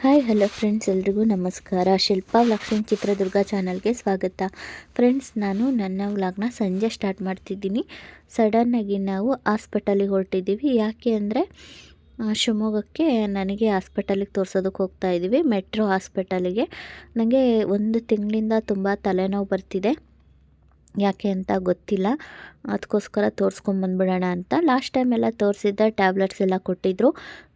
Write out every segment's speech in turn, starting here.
Hi, hello friends, ಎಲ್ರಿಗೂ ನಮಸ್ಕಾರ. ಶಿಲ್ಪಾ ವ್ಲಾಗ್ಸಿಂಗ್ ಚಿತ್ರದುರ್ಗ ಚಾನಲ್ಗೆ ಸ್ವಾಗತ. ಫ್ರೆಂಡ್ಸ್, ನಾನು ನನ್ನ ವ್ಲಾಗ್ನ ಸಂಜೆ ಸ್ಟಾರ್ಟ್ ಮಾಡ್ತಿದ್ದೀನಿ. ಸಡನ್ನಾಗಿ ನಾವು ಹಾಸ್ಪಿಟಲಿಗೆ ಹೊರಟಿದ್ದೀವಿ. ಯಾಕೆ ಅಂದರೆ ಶಿವಮೊಗ್ಗಕ್ಕೆ ನನಗೆ ಹಾಸ್ಪಿಟಲಿಗೆ ತೋರಿಸೋದಕ್ಕೆ ಹೋಗ್ತಾ ಇದ್ದೀವಿ. ಮೆಟ್ರೋ ಹಾಸ್ಪಿಟಲಿಗೆ. ನನಗೆ ಒಂದು ತಿಂಗಳಿಂದ ತುಂಬ ತಲೆನೋವು ಬರ್ತಿದೆ. ಯಾಕೆ ಅಂತ ಗೊತ್ತಿಲ್ಲ. ಅದಕ್ಕೋಸ್ಕರ ತೋರಿಸ್ಕೊಂಬಂದ್ಬಿಡೋಣ ಅಂತ. ಲಾಸ್ಟ್ ಟೈಮ್ ಎಲ್ಲ ತೋರಿಸಿದ್ದೆ ಟ್ಯಾಬ್ಲೆಟ್ಸ್ ಎಲ್ಲ ಕೊಟ್ಟಿದ್ದರು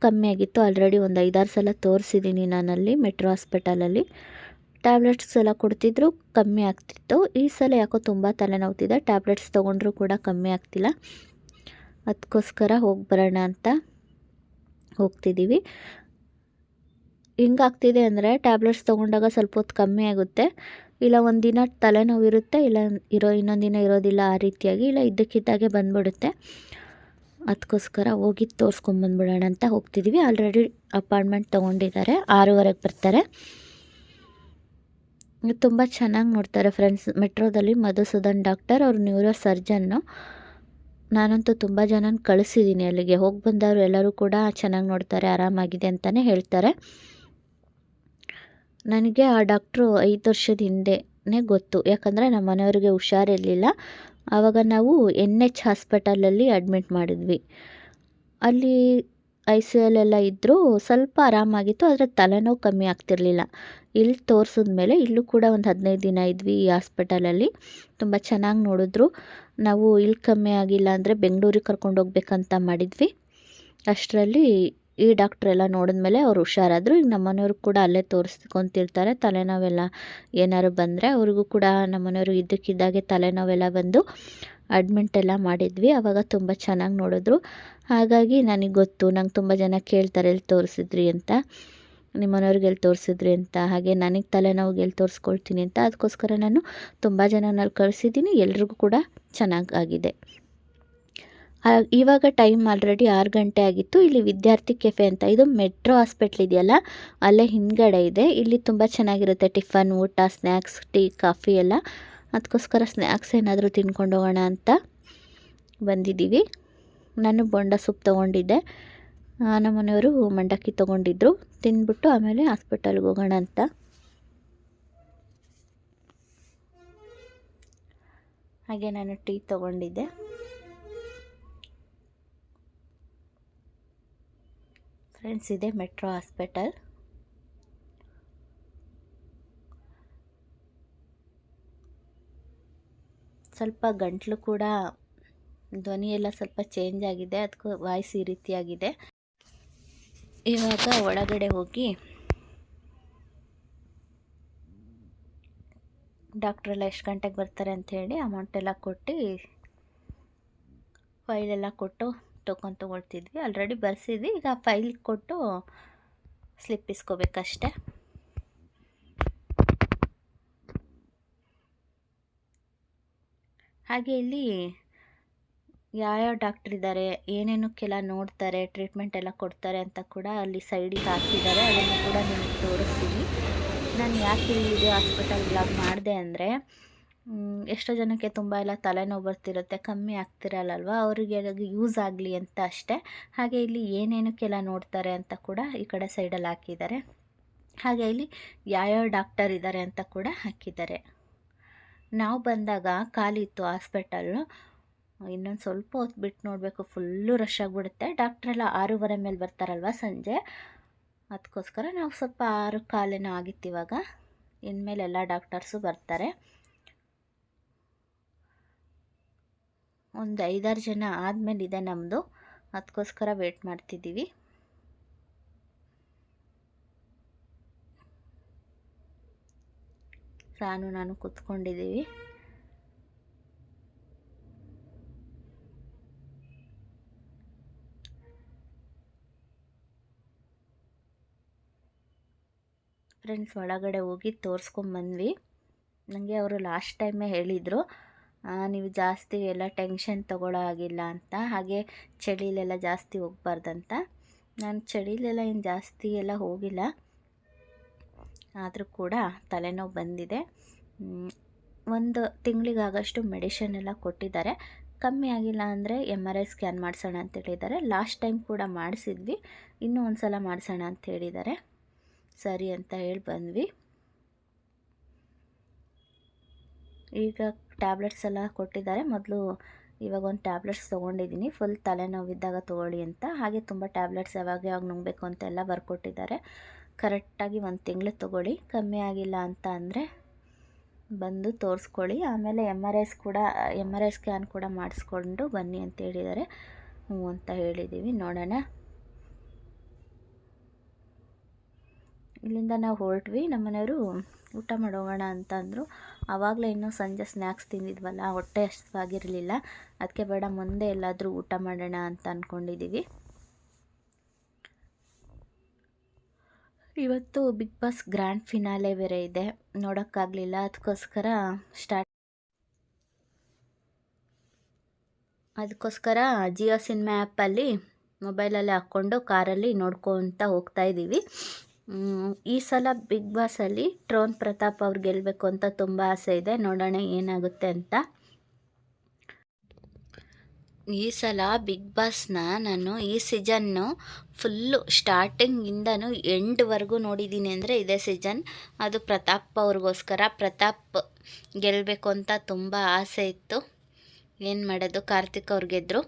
ಕಮ್ಮಿ ಆಗಿತ್ತು. ಆಲ್ರೆಡಿ ಒಂದು ಐದಾರು ಸಲ ತೋರಿಸಿದ್ದೀನಿ ನಾನಲ್ಲಿ ಮೆಟ್ರೋ ಹಾಸ್ಪಿಟಲಲ್ಲಿ ಟ್ಯಾಬ್ಲೆಟ್ಸ್ ಎಲ್ಲ ಕೊಡ್ತಿದ್ರು. ಕಮ್ಮಿ ಆಗ್ತಿತ್ತು. ಈ ಸಲ ಯಾಕೋ ತುಂಬ ತಲೆನೋವ್ತಿದೆ. ಟ್ಯಾಬ್ಲೆಟ್ಸ್ ತೊಗೊಂಡ್ರೂ ಕೂಡ ಕಮ್ಮಿ ಆಗ್ತಿಲ್ಲ. ಅದಕ್ಕೋಸ್ಕರ ಹೋಗಿ ಬರೋಣ ಅಂತ ಹೋಗ್ತಿದ್ದೀವಿ ಹಿಂಗಾಗ್ತಿದೆ ಅಂದರೆ ಟ್ಯಾಬ್ಲೆಟ್ಸ್ ತೊಗೊಂಡಾಗ ಸ್ವಲ್ಪ ಹೊತ್ತು ಕಮ್ಮಿ ಆಗುತ್ತೆ. ಇಲ್ಲ ಒಂದಿನ ದಿನ ತಲೆನೋವು ಇರುತ್ತೆ, ಇಲ್ಲ ಇರೋ ಇನ್ನೊಂದು ದಿನ ಇರೋದಿಲ್ಲ ಆ ರೀತಿಯಾಗಿ, ಇಲ್ಲ ಇದ್ದಕ್ಕಿದ್ದಾಗೆ ಬಂದ್ಬಿಡುತ್ತೆ. ಅದಕ್ಕೋಸ್ಕರ ಹೋಗಿ ತೋರಿಸ್ಕೊಂಬಂದ್ಬಿಡೋಣ ಅಂತ ಹೋಗ್ತಿದ್ದೀವಿ ಆಲ್ರೆಡಿ ಅಪಾಯಿಂಟ್ಮೆಂಟ್ ತೊಗೊಂಡಿದ್ದಾರೆ, ಆರೂವರೆಗೆ ಬರ್ತಾರೆ. ತುಂಬ ಚೆನ್ನಾಗಿ ನೋಡ್ತಾರೆ ಫ್ರೆಂಡ್ಸ್ ಮೆಟ್ರೋದಲ್ಲಿ ಮಧುಸೂದನ್ ಡಾಕ್ಟರ್ ಅವ್ರು ನ್ಯೂರೋ ಸರ್ಜನ್ನು ನಾನಂತೂ ತುಂಬ ಜನನ ಕಳಿಸಿದ್ದೀನಿ ಅಲ್ಲಿಗೆ. ಹೋಗಿ ಬಂದವರು ಎಲ್ಲರೂ ಕೂಡ ಚೆನ್ನಾಗಿ ನೋಡ್ತಾರೆ, ಆರಾಮಾಗಿದೆ ಅಂತಲೇ ಹೇಳ್ತಾರೆ. ನನಗೆ ಆ ಡಾಕ್ಟ್ರು ಐದು ವರ್ಷದ ಹಿಂದೆನೇ ಗೊತ್ತು. ಯಾಕಂದರೆ ನಮ್ಮ ಮನೆಯವ್ರಿಗೆ ಹುಷಾರಿರಲಿಲ್ಲ. ಆವಾಗ ನಾವು ಎನ್ ಎಚ್ ಹಾಸ್ಪಿಟಲಲ್ಲಿ ಅಡ್ಮಿಟ್ ಮಾಡಿದ್ವಿ. ಅಲ್ಲಿ ಐ ಸಿ ಎಲ್ಲೆಲ್ಲ ಇದ್ದರೂ ಸ್ವಲ್ಪ ಆರಾಮಾಗಿತ್ತು, ಆದರೆ ತಲೆನೋವು ಕಮ್ಮಿ ಆಗ್ತಿರಲಿಲ್ಲ. ಇಲ್ಲಿ ತೋರಿಸಿದ್ಮೇಲೆ ಇಲ್ಲೂ ಕೂಡ ಒಂದು ಹದಿನೈದು ದಿನ ಇದ್ವಿ ಈ ಹಾಸ್ಪಿಟಲಲ್ಲಿ. ತುಂಬ ಚೆನ್ನಾಗಿ ನೋಡಿದ್ರು. ನಾವು ಇಲ್ಲಿ ಕಮ್ಮಿ ಆಗಿಲ್ಲ ಅಂದರೆ ಬೆಂಗಳೂರಿಗೆ ಕರ್ಕೊಂಡು ಹೋಗ್ಬೇಕಂತ ಮಾಡಿದ್ವಿ. ಅಷ್ಟರಲ್ಲಿ ಈ ಡಾಕ್ಟ್ರೆಲ್ಲ ನೋಡಿದ್ಮೇಲೆ ಅವ್ರು ಹುಷಾರಾದರು. ಈಗ ನಮ್ಮನೆಯವ್ರು ಕೂಡ ಅಲ್ಲೇ ತೋರಿಸ್ಕೊತಿರ್ತಾರೆ. ತಲೆನೋವೆಲ್ಲ ಏನಾದ್ರು ಬಂದರೆ ಅವ್ರಿಗೂ ಕೂಡ ನಮ್ಮ ಮನೆಯವರು ಇದ್ದಕ್ಕಿದ್ದಾಗೆ ತಲೆನೋವೆಲ್ಲ ಬಂದು ಅಡ್ಮಿಂಟ್ ಎಲ್ಲ ಮಾಡಿದ್ವಿ. ಆವಾಗ ತುಂಬ ಚೆನ್ನಾಗಿ ನೋಡಿದ್ರು. ಹಾಗಾಗಿ ನನಗೆ ಗೊತ್ತು, ನಂಗೆ ತುಂಬ ಜನ ಕೇಳ್ತಾರೆ ಎಲ್ಲಿ ತೋರಿಸಿದ್ರಿ ಅಂತ. ನಿಮ್ಮನೆಯವ್ರಿಗೆ ಎಲ್ಲಿ ತೋರಿಸಿದ್ರಿ ಅಂತ. ಹಾಗೆ ನನಗೆ ತಲೆನೋವಿಗೆ ಎಲ್ಲಿ ತೋರಿಸ್ಕೊಳ್ತೀನಿ ಅಂತ. ಅದಕ್ಕೋಸ್ಕರ ನಾನು ತುಂಬ ಜನನಲ್ಲಿ ಕಳಿಸಿದ್ದೀನಿ ಎಲ್ರಿಗೂ ಕೂಡ ಚೆನ್ನಾಗಾಗಿದೆ ಇವಾಗ ಟೈಮ್ ಆಲ್ರೆಡಿ ಆರು ಗಂಟೆ ಆಗಿತ್ತು. ಇಲ್ಲಿ ವಿದ್ಯಾರ್ಥಿ ಕೆಫೆ ಅಂತ, ಇದು ಮೆಟ್ರೋ ಹಾಸ್ಪಿಟ್ಲ್ ಇದೆಯಲ್ಲ? ಅಲ್ಲೇ ಹಿಂದ್ಗಡೆ ಇದೆ. ಇಲ್ಲಿ ತುಂಬ ಚೆನ್ನಾಗಿರುತ್ತೆ ಟಿಫನ್, ಊಟ ಸ್ನ್ಯಾಕ್ಸ್ ಟೀ ಕಾಫಿ ಎಲ್ಲ. ಅದಕ್ಕೋಸ್ಕರ ಸ್ನ್ಯಾಕ್ಸ್ ಏನಾದರೂ ತಿನ್ಕೊಂಡು ಹೋಗೋಣ ಅಂತ ಬಂದಿದ್ದೀವಿ. ನಾನು ಬೊಂಡ ಸೂಪ್ ತೊಗೊಂಡಿದ್ದೆ. ನಮ್ಮ ಮನೆಯವರು ಮಂಡಕ್ಕಿ ತೊಗೊಂಡಿದ್ರು. ತಿಂದ್ಬಿಟ್ಟು ಆಮೇಲೆ ಹಾಸ್ಪಿಟಲ್ಗೆ ಹೋಗೋಣ ಅಂತ. ಹಾಗೆ ನಾನು ಟೀ ತೊಗೊಂಡಿದ್ದೆ. ಫ್ರೆಂಡ್ಸ್ ಇದೆ ಮೆಟ್ರೋ ಹಾಸ್ಪಿಟಲ್ ಸ್ವಲ್ಪ ಗಂಟ್ಲು ಕೂಡ ಧ್ವನಿ ಎಲ್ಲ ಸ್ವಲ್ಪ ಚೇಂಜ್ ಆಗಿದೆ, ಅದಕ್ಕೂ ವಾಯ್ಸ್ ಈ ರೀತಿಯಾಗಿದೆ. ಇವಾಗ ಒಳಗಡೆ ಹೋಗಿ ಡಾಕ್ಟ್ರೆಲ್ಲ ಎಷ್ಟು ಗಂಟೆಗೆ ಬರ್ತಾರೆ ಅಂಥೇಳಿ ಅಮೌಂಟೆಲ್ಲ ಕೊಟ್ಟು ಫೈಲೆಲ್ಲ ಕೊಟ್ಟು ಟೋಕನ್ ತೊಗೊಳ್ತಿದ್ವಿ ಆಲ್ರೆಡಿ ಬರ್ಸಿದ್ವಿ, ಈಗ ಫೈಲ್ ಕೊಟ್ಟು ಸ್ಲಿಪ್ ಇಸ್ಕೋಬೇಕಷ್ಟೆ. ಹಾಗೆ ಇಲ್ಲಿ ಯಾವ್ಯಾವ ಡಾಕ್ಟ್ರ್ ಇದ್ದಾರೆ ಏನೇನಕ್ಕೆಲ್ಲ ನೋಡ್ತಾರೆ ಟ್ರೀಟ್ಮೆಂಟ್ ಎಲ್ಲ ಕೊಡ್ತಾರೆ ಅಂತ ಕೂಡ ಅಲ್ಲಿ ಸೈಡಿಗೆ ಹಾಕಿದ್ದಾರೆ, ಅದನ್ನು ಕೂಡ ನಿಮಗೆ ತೋರಿಸ್ತೀನಿ. ನಾನು ಯಾಕೆ ಇಲ್ಲಿ ಹಾಸ್ಪಿಟಲ್ ಬ್ಲಾಗ್ ಮಾಡಿದೆ ಅಂದರೆ ಎಷ್ಟೋ ಜನಕ್ಕೆ ತುಂಬ ಎಲ್ಲ ತಲೆನೋವು ಬರ್ತಿರುತ್ತೆ, ಕಮ್ಮಿ ಆಗ್ತಿರಲ್ಲಲ್ವ? ಅವರಿಗೆ ಯೂಸ್ ಆಗಲಿ ಅಂತ ಅಷ್ಟೇ. ಹಾಗೆ ಇಲ್ಲಿ ಏನೇನಕ್ಕೆಲ್ಲ ನೋಡ್ತಾರೆ ಅಂತ ಕೂಡ ಈ ಕಡೆ ಸೈಡಲ್ಲಿ ಹಾಕಿದ್ದಾರೆ. ಹಾಗೆ ಇಲ್ಲಿ ಯಾವ್ಯಾವ ಡಾಕ್ಟರ್ ಇದ್ದಾರೆ ಅಂತ ಕೂಡ ಹಾಕಿದ್ದಾರೆ. ನಾವು ಬಂದಾಗ ಖಾಲಿ ಇತ್ತು ಹಾಸ್ಪಿಟಲ್ಲು ಇನ್ನೊಂದು ಸ್ವಲ್ಪ ಹೊತ್ತು ಬಿಟ್ಟು ನೋಡಬೇಕು ಫುಲ್ಲು ರಶ್ ಆಗಿಬಿಡುತ್ತೆ. ಡಾಕ್ಟ್ರೆಲ್ಲ ಆರೂವರೆ ಮೇಲೆ ಬರ್ತಾರಲ್ವ ಸಂಜೆ? ಅದಕ್ಕೋಸ್ಕರ ನಾವು ಸ್ವಲ್ಪ ಆರು ಕಾಲೇನೋ ಆಗಿತ್ತು ಇವಾಗ. ಇನ್ಮೇಲೆ ಎಲ್ಲ ಡಾಕ್ಟರ್ಸು ಬರ್ತಾರೆ. ಒಂದು ಐದಾರು ಜನ ಆದಮೇಲೆ ಇದೆ ನಮ್ಮದು ಅದಕ್ಕೋಸ್ಕರ ವೇಟ್ ಮಾಡ್ತಿದ್ದೀವಿ. ನಾನು ನಾನು ಕೂತ್ಕೊಂಡಿದ್ದೀವಿ. ಫ್ರೆಂಡ್ಸ್ ಒಳಗಡೆ ಹೋಗಿ ತೋರಿಸ್ಕೊಂಬಂದ್ವಿ. ನನಗೆ ಅವರು ಲಾಸ್ಟ್ ಟೈಮೇ ಹೇಳಿದರು. ನೀವು ಜಾಸ್ತಿ ಎಲ್ಲ ಟೆನ್ಷನ್ ತಗೊಳ್ಳೋ ಆಗಿಲ್ಲ ಅಂತ. ಹಾಗೆ ಚಳಿಲೆಲ್ಲ ಜಾಸ್ತಿ ಹೋಗ್ಬಾರ್ದಂತ. ನಾನು ಚಳಿಲೆಲ್ಲ ಏನು ಜಾಸ್ತಿ ಎಲ್ಲ ಹೋಗಿಲ್ಲ. ಆದರೂ ಕೂಡ ತಲೆನೋವು ಬಂದಿದೆ. ಒಂದು ತಿಂಗಳಿಗಾಗಷ್ಟು ಮೆಡಿಷನ್ ಎಲ್ಲ ಕೊಟ್ಟಿದ್ದಾರೆ. ಕಮ್ಮಿ ಆಗಿಲ್ಲ ಅಂದರೆ ಎಂ ಆರ್ ಐ ಸ್ಕ್ಯಾನ್ ಮಾಡಿಸೋಣ ಅಂತ ಹೇಳಿದ್ದಾರೆ. ಲಾಸ್ಟ್ ಟೈಮ್ ಕೂಡ ಮಾಡಿಸಿದ್ವಿ. ಇನ್ನೂ ಒಂದು ಸಲ ಮಾಡಿಸೋಣ ಅಂತ ಹೇಳಿದ್ದಾರೆ. ಸರಿ ಅಂತ ಹೇಳಿ ಬಂದ್ವಿ. ಈಗ ಟ್ಯಾಬ್ಲೆಟ್ಸ್ ಎಲ್ಲ ಕೊಟ್ಟಿದ್ದಾರೆ. ಮೊದಲು ಇವಾಗ ಒಂದು ಟ್ಯಾಬ್ಲೆಟ್ಸ್ ತೊಗೊಂಡಿದ್ದೀನಿ ಫುಲ್ ತಲೆನೋವಿದ್ದಾಗ ತೊಗೊಳ್ಳಿ ಅಂತ. ಹಾಗೆ ತುಂಬ ಟ್ಯಾಬ್ಲೆಟ್ಸ್ ಯಾವಾಗ ಯಾವಾಗ ನುಂಗಬೇಕು ಅಂತೆಲ್ಲ ಬರ್ಕೊಟ್ಟಿದ್ದಾರೆ. ಕರೆಕ್ಟಾಗಿ ಒಂದು ತಿಂಗಳು ತೊಗೊಳ್ಳಿ. ಕಮ್ಮಿ ಆಗಿಲ್ಲ ಅಂತ ಅಂದರೆ ಬಂದು ತೋರಿಸ್ಕೊಳ್ಳಿ. ಆಮೇಲೆ ಎಂ ಆರ್ ಐಸ್ ಕೂಡ ಎಂ ಆರ್ ಐ ಸ್ಕ್ಯಾನ್ ಕೂಡ ಮಾಡಿಸ್ಕೊಂಡು ಬನ್ನಿ ಅಂತ ಹೇಳಿದ್ದಾರೆ. ಹ್ಞೂ ಅಂತ ಹೇಳಿದ್ದೀವಿ ನೋಡೋಣ. ಇಲ್ಲಿಂದ ನಾವು ಹೊರಟ್ವಿ. ನಮ್ಮನೆಯವರು ಊಟ ಮಾಡೋಗೋಣ ಅಂತ ಅಂದರು. ಆವಾಗಲೇ ಇನ್ನೂ ಸಂಜೆ ಸ್ನ್ಯಾಕ್ಸ್ ತಿಂದಿದ್ವಲ್ಲ, ಹೊಟ್ಟೆ ಅಷ್ಟವಾಗಿರಲಿಲ್ಲ ಅದಕ್ಕೆ ಬೇಡ, ಮುಂದೆ ಎಲ್ಲಾದರೂ ಊಟ ಮಾಡೋಣ ಅಂತ ಅಂದ್ಕೊಂಡಿದ್ದೀವಿ ಇವತ್ತು ಬಿಗ್ ಬಾಸ್ ಗ್ರ್ಯಾಂಡ್ ಫಿನಾಲೆ ಬೇರೆ ಇದೆ. ನೋಡೋಕ್ಕಾಗಲಿಲ್ಲ ಅದಕ್ಕೋಸ್ಕರ ಸ್ಟಾರ್ಟ್ ಅದಕ್ಕೋಸ್ಕರ ಜಿಯೋ ಸಿನಿಮಾ ಆ್ಯಪಲ್ಲಿ ಮೊಬೈಲಲ್ಲಿ ಹಾಕ್ಕೊಂಡು ಕಾರಲ್ಲಿ ನೋಡ್ಕೊತ ಹೋಗ್ತಾ ಇದ್ದೀವಿ ಈ ಸಲ ಬಿಗ್ ಬಾಸಲ್ಲಿ ಟ್ರೋನ್ ಪ್ರತಾಪ್ ಅವ್ರು ಗೆಲ್ಲಬೇಕು ಅಂತ ತುಂಬ ಆಸೆ ಇದೆ. ನೋಡೋಣ ಏನಾಗುತ್ತೆ ಅಂತ. ಈ ಸಲ ಬಿಗ್ ಬಾಸ್ನ ನಾನು ಈ ಸೀಸನ್ನು ಫುಲ್ಲು ಸ್ಟಾರ್ಟಿಂಗಿಂದನೂ ಎಂಡ್ವರೆಗೂ ನೋಡಿದ್ದೀನಿ ಅಂದರೆ ಇದೇ ಸೀಸನ್ ಅದು ಪ್ರತಾಪ್ ಅವ್ರಿಗೋಸ್ಕರ ಪ್ರತಾಪ್ ಗೆಲ್ಲಬೇಕು ಅಂತ ತುಂಬ ಆಸೆ ಇತ್ತು. ಏನು ಮಾಡೋದು? ಕಾರ್ತಿಕ್ ಅವ್ರು ಗೆದ್ದರು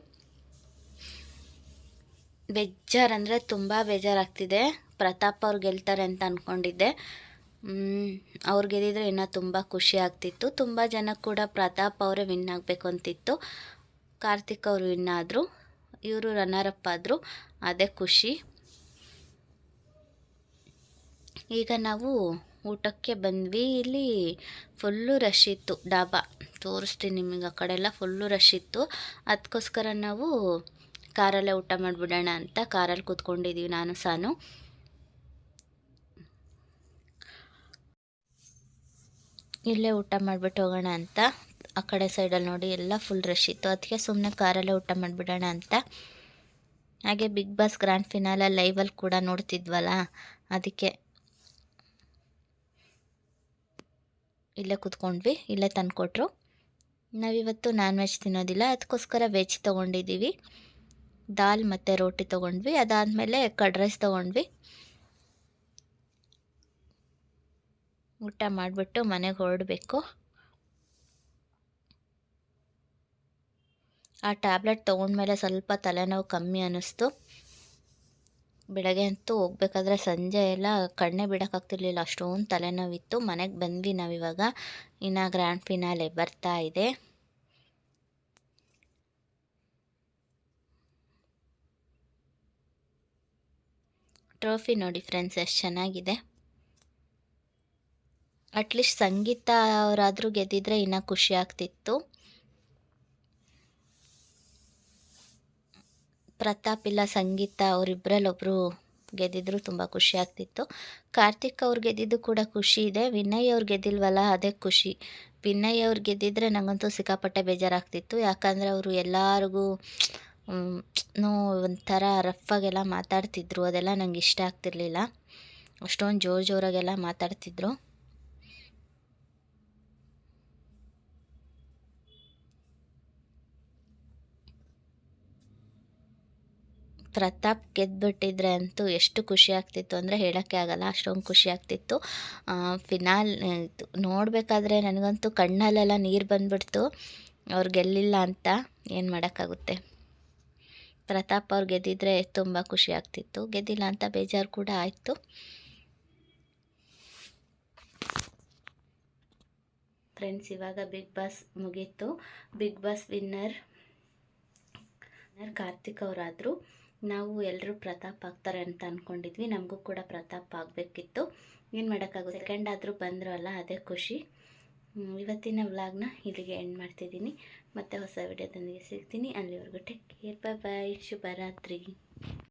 ಬೇಜಾರಂದರೆ ತುಂಬ ಬೇಜಾರಾಗ್ತಿದೆ. ಪ್ರತಾಪ್ ಅವ್ರು ಗೆಲ್ತಾರೆ ಅಂತ ಅಂದ್ಕೊಂಡಿದ್ದೆ ಅವ್ರು ಗೆದ್ದಿದ್ರೆ ಇನ್ನೂ ತುಂಬ ಖುಷಿ ಆಗ್ತಿತ್ತು. ತುಂಬ ಜನ ಕೂಡ ಪ್ರತಾಪ್ ಅವರೇ ವಿನ್ ಆಗಬೇಕು ಅಂತಿತ್ತು. ಕಾರ್ತಿಕ್ ಅವರು ವಿನ್ ಆದರು. ಇವರು ರನ್ನರಪ್ ಆದರು. ಅದೇ ಖುಷಿ. ಈಗ ನಾವು ಊಟಕ್ಕೆ ಬಂದ್ವಿ. ಇಲ್ಲಿ ಫುಲ್ಲು ರಶ್ ಇತ್ತು. ಡಾಬಾ. ತೋರಿಸ್ತೀನಿ ನಿಮಗೆ ಆ ಕಡೆ ಎಲ್ಲ ಫುಲ್ಲು ರಶ್ ಇತ್ತು. ಅದಕ್ಕೋಸ್ಕರ ನಾವು ಕಾರಲ್ಲೇ ಊಟ ಮಾಡಿಬಿಡೋಣ ಅಂತ ಕಾರಲ್ಲಿ ಕೂತ್ಕೊಂಡಿದ್ದೀವಿ ನಾನು, ಸಾನು. ಇಲ್ಲೇ ಊಟ ಮಾಡಿಬಿಟ್ಟು ಹೋಗೋಣ ಅಂತ. ಆ ಕಡೆ ಸೈಡಲ್ಲಿ ನೋಡಿ ಎಲ್ಲ ಫುಲ್ ರಶ್ ಇತ್ತು. ಅದಕ್ಕೆ ಸುಮ್ಮನೆ ಕಾರಲ್ಲೇ ಊಟ ಮಾಡಿಬಿಡೋಣ ಅಂತ. ಹಾಗೆ ಬಿಗ್ ಬಾಸ್ ಗ್ರ್ಯಾಂಡ್ ಫಿನಾಲ ಲೈವಲ್ಲಿ ಕೂಡ ನೋಡ್ತಿದ್ವಲ್ಲ? ಅದಕ್ಕೆ ಇಲ್ಲೇ ಕೂತ್ಕೊಂಡ್ವಿ, ಇಲ್ಲೇ ತಂದುಕೊಟ್ರು. ನಾವಿವತ್ತು ನಾನ್ ವೆಜ್ ತಿನ್ನೋದಿಲ್ಲ. ಅದಕ್ಕೋಸ್ಕರ ವೆಜ್ ತೊಗೊಂಡಿದ್ದೀವಿ. ದಾಲ್ ಮತ್ತು ರೋಟಿ ತೊಗೊಂಡ್ವಿ. ಅದಾದಮೇಲೆ ಕಡ್ ರೈಸ್ ತೊಗೊಂಡ್ವಿ. ಊಟ ಮಾಡಿಬಿಟ್ಟು ಮನೆಗೆ ಹೊರಡಬೇಕು. ಆ ಟ್ಯಾಬ್ಲೆಟ್ ತೊಗೊಂಡ್ಮೇಲೆ ಸ್ವಲ್ಪ ತಲೆನೋವು ಕಮ್ಮಿ ಅನ್ನಿಸ್ತು. ಬೆಳಗ್ಗೆ ಅಂತೂ ಹೋಗ್ಬೇಕಾದ್ರೆ ಸಂಜೆ ಎಲ್ಲ ಕಣ್ಣೆ ಬಿಡೋಕ್ಕಾಗ್ತಿರ್ಲಿಲ್ಲ, ಅಷ್ಟೊಂದು ತಲೆನೋವಿತ್ತು. ಮನೆಗೆ ಬಂದ್ವಿ ನಾವಿವಾಗ. ಇನ್ನು ಗ್ರ್ಯಾಂಡ್ ಫಿನಾಲೆ ಬರ್ತಾ ಇದೆ. ಟ್ರೋಫಿ ನೋಡಿ ಫ್ರೆಂಡ್ಸ್, ಎಷ್ಟು ಚೆನ್ನಾಗಿದೆ. ಅಟ್ಲೀಸ್ಟ್ ಸಂಗೀತ ಅವರಾದರೂ ಗೆದ್ದಿದ್ರೆ ಇನ್ನೂ ಖುಷಿ ಆಗ್ತಿತ್ತು. ಪ್ರತಾಪ್ ಇಲ್ಲ ಸಂಗೀತ ಅವರಿಬ್ಬರಲ್ಲೊಬ್ಬರು ಗೆದ್ದಿದ್ರು ತುಂಬ ಖುಷಿ ಆಗ್ತಿತ್ತು. ಕಾರ್ತಿಕ್ ಅವ್ರು ಗೆದ್ದಿದ್ದು ಕೂಡ ಖುಷಿ ಇದೆ. ವಿನಯ್ ಅವ್ರು ಗೆದ್ದಿಲ್ವಲ್ಲ, ಅದೇ ಖುಷಿ. ವಿನಯ್ ಅವ್ರು ಗೆದ್ದಿದ್ರೆ ನನಗಂತೂ ಸಿಕ್ಕಾಪಟ್ಟೆ ಬೇಜಾರಾಗ್ತಿತ್ತು. ಯಾಕಂದರೆ ಅವರು ಎಲ್ಲರಿಗೂ ನೋ, ಒಂಥರ ರಫಾಗೆಲ್ಲ ಮಾತಾಡ್ತಿದ್ರು. ಅದೆಲ್ಲ ನಂಗೆ ಇಷ್ಟ ಆಗ್ತಿರ್ಲಿಲ್ಲ. ಅಷ್ಟೊಂದು ಜೋರು ಜೋರಾಗೆಲ್ಲ ಮಾತಾಡ್ತಿದ್ರು. ಪ್ರತಾಪ್ ಗೆದ್ದುಬಿಟ್ಟಿದ್ರೆ ಅಂತೂ ಎಷ್ಟು ಖುಷಿ ಆಗ್ತಿತ್ತು ಅಂದರೆ ಹೇಳೋಕ್ಕೆ ಆಗಲ್ಲ, ಅಷ್ಟೊಂದು ಖುಷಿ ಆಗ್ತಿತ್ತು. ಫಿನಾಲ್ ನೋಡಬೇಕಾದ್ರೆ ನನಗಂತೂ ಕಣ್ಣಲ್ಲೆಲ್ಲ ನೀರು ಬಂದ್ಬಿಡ್ತು. ಅವ್ರು ಗೆಲ್ಲಿಲ್ಲ ಅಂತ ಏನು ಮಾಡೋಕ್ಕಾಗುತ್ತೆ? ಪ್ರತಾಪ್ ಅವ್ರು ಗೆದ್ದಿದ್ರೆ ತುಂಬ ಖುಷಿ ಆಗ್ತಿತ್ತು. ಗೆದ್ದಿಲ್ಲ ಅಂತ ಬೇಜಾರು ಕೂಡ ಆಯಿತು. ಫ್ರೆಂಡ್ಸ್ ಇವಾಗ ಬಿಗ್ ಬಾಸ್ ಮುಗೀತು. ಬಿಗ್ ಬಾಸ್ ವಿನ್ನರ್ ಕಾರ್ತಿಕ್ ಅವರಾದರು. ನಾವು ಎಲ್ಲರೂ ಪ್ರತಾಪ್ ಆಗ್ತಾರೆ ಅಂತ ಅಂದ್ಕೊಂಡಿದ್ವಿ ನಮಗೂ ಕೂಡ ಪ್ರತಾಪ್ ಆಗಬೇಕಿತ್ತು. ಏನು ಮಾಡೋಕ್ಕಾಗುತ್ತೆ? ಸೆಕೆಂಡ್ ಆದರೂ ಬಂದರು ಅಲ್ಲ ಅದೇ ಖುಷಿ. ಇವತ್ತಿನ ವ್ಲಾಗ್ನ ಇಲ್ಲಿಗೆ ಎಂಡ್ ಮಾಡ್ತಿದ್ದೀನಿ. ಮತ್ತೆ ಹೊಸ ವಿಡಿಯೋದೊಂದಿಗೆ ಸಿಗ್ತೀನಿ. ಅಲ್ಲಿವರೆಗೂ ಟೇಕ್ ಕೇರ್ ಬಾಯ್ ಬಾಯ್ ಶುಭರಾತ್ರಿ.